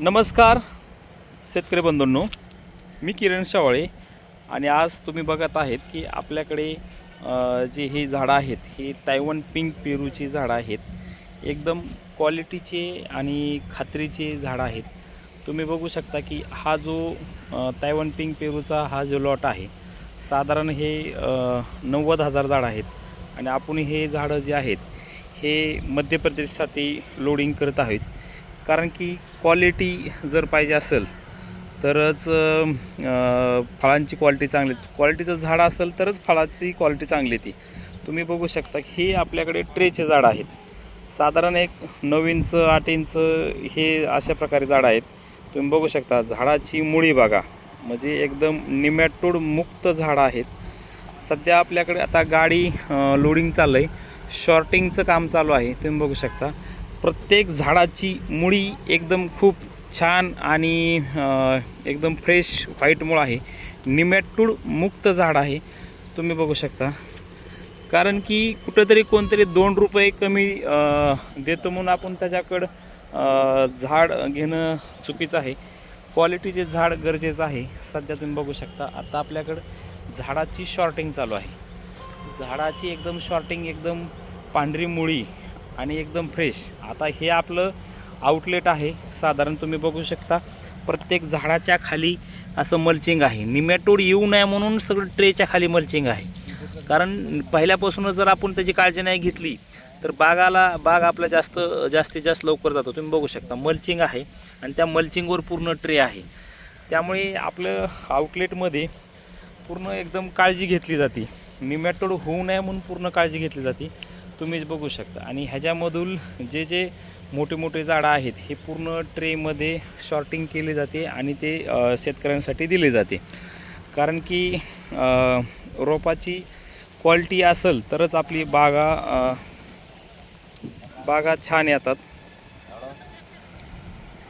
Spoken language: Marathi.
नमस्कार शेतकरी बंधूंनो. मी किरण शावळे आणि आज तुम्ही बघत आहेत की आपल्याकडे जे हे झाडं आहेत हे तायवन पिंक पेरूची झाडं आहेत. एकदम क्वालिटीचे आणि खात्रीचे झाडं आहेत. तुम्ही बघू शकता की हा जो तायवन पिंक पेरूचा हा जो लॉट आहे साधारण हे नव्वद हजार झाडं आहेत. आणि आपण हे झाडं जे आहेत हे मध्य प्रदेशसाठी लोडिंग करत आहेत. कारण की क्वालिटी जर पाहिजे असेल तरच फळांची क्वालिटी चांगली क्वालिटीचं झाड असेल तरच फळाची क्वालिटी चांगली येते तुम्ही बघू शकता की हे आपल्याकडे ट्रेचे झाडं आहेत. साधारण एक नऊ इंच आठ इंच हे अशा प्रकारे झाडं आहेत. तुम्ही बघू शकता झाडाची मुळी बघा. म्हणजे एकदम निमॅटोड मुक्त झाडं आहेत. सध्या आपल्याकडे आता गाडी लोडिंग चाललं आहे शॉर्टिंगचं काम चालू आहे. तुम्ही बघू शकता. प्रत्येक झाडाची मुळी एकदम खूप छान आणि एकदम फ्रेश व्हाईट मुळ आहे. निमॅटूड मुक्त झाड आहे. तुम्ही बघू शकता. कारण की कुठंतरी कोणतरी दोन रुपये कमी देतो म्हणून आपण त्याच्याकडं झाड घेणं चुकीचं आहे. क्वालिटीचे झाड गरजेचं आहे. सध्या तुम्ही बघू शकता. आता आपल्याकडं झाडाची शॉर्टिंग चालू आहे. झाडाची एकदम शॉर्टिंग एकदम पांढरी मुळी आणि एकदम फ्रेश आता हे आपलं आउटलेट आहे. साधारण तुम्ही बघू शकता प्रत्येक झाडाच्या खाली असं मल्चिंग आहे. निमॅटोड येऊ नये म्हणून सगळं ट्रेच्या खाली मल्चिंग आहे. कारण पहिल्यापासूनच जर आपण त्याची काळजी नाही घेतली तर बागाला बाग आपला जास्त जास्तीत जास्त लवकर जातो. तुम्ही बघू शकता मल्चिंग आहे आणि त्या मल्चिंगवर पूर्ण ट्रे आहे. त्यामुळे आपलं आउटलेटमध्ये पूर्ण एकदम काळजी घेतली जाते. निमॅटोड होऊ नये म्हणून पूर्ण काळजी घेतली जाते. तुम्हीच बघू शकता. आणि ह्याच्यामधून जे जे मोठे मोठे झाडं आहेत हे पूर्ण ट्रेमध्ये शॉर्टिंग केले जाते आणि ते शेतकऱ्यांसाठी दिले जाते. कारण की रोपाची क्वालिटी असेल तरच आपली बागा बागा छान येतात.